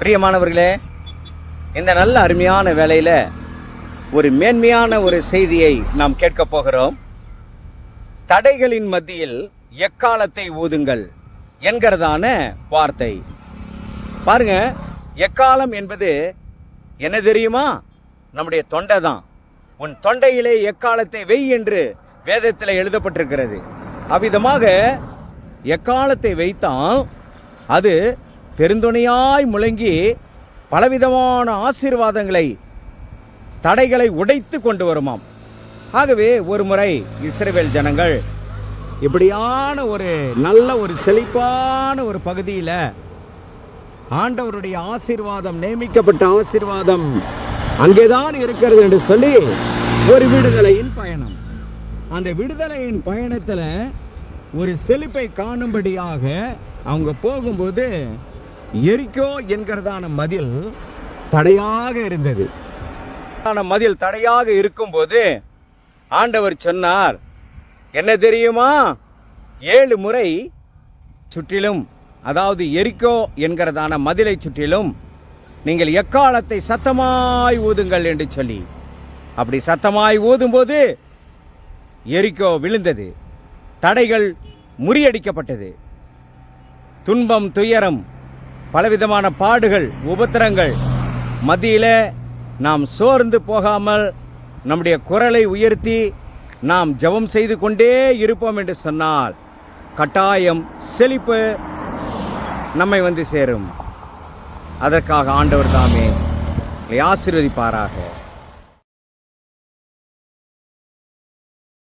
பிரியமானவர்களே இந்த நல்ல அருமையான வேலையில் ஒரு மேன்மையான ஒரு செய்தியை நாம் கேட்கப் போகிறோம். தடைகளின் மத்தியில் எக்காலத்தை ஊதுங்கள் என்கிறதான வார்த்தை. பாருங்க எக்காலம் என்பது என்ன தெரியுமா? நம்முடைய தொண்டை தான். உன் தொண்டையிலே எக்காலத்தை வெய் என்று வேதத்தில் எழுதப்பட்டிருக்கிறது. அவ்விதமாக எக்காலத்தை வைத்தால் அது பெருந்துணையாய் முழங்கி பலவிதமான ஆசீர்வாதங்களை தடைகளை உடைத்து கொண்டு வருமாம். ஆகவே ஒரு முறை இஸ்ரவேல் ஜனங்கள் இப்படியான ஒரு நல்ல ஒரு செழிப்பான ஒரு பகுதியில் ஆண்டவருடைய ஆசீர்வாதம் நியமிக்கப்பட்ட ஆசீர்வாதம் அங்கேதான் இருக்கிறது என்று சொல்லி ஒரு விடுதலையின் பயணம். அந்த விடுதலையின் பயணத்தில் ஒரு செழிப்பை காணும்படியாக அவங்க போகும்போது எரிக்கோ என்கிறதான மதில் தடையாக இருந்தது. மதில் தடையாக இருக்கும்போது ஆண்டவர் சொன்னார் என்ன தெரியுமா? ஏழு முறை சுற்றிலும் அதாவது எரிக்கோ என்கிறதான மதிலை சுற்றிலும் நீங்கள் எக்காலத்தை சத்தமாய் ஊதுங்கள் என்று சொல்லி. அப்படி சத்தமாய் ஊதும்போது எரிக்கோ விழுந்தது. தடைகள் முறியடிக்கப்பட்டது. துன்பம் துயரம் பலவிதமான பாடுகள் உபத்திரங்கள். மத்தியில் நாம் சோர்ந்து போகாமல் நம்முடைய குரலை உயர்த்தி நாம் ஜெபம் செய்து கொண்டே இருப்போம் என்று சொன்னால் கட்டாயம் செழிப்பு நம்மை வந்து சேரும். அதற்காக ஆண்டவர் தாமே ஆசீர்வதிப்பாராக.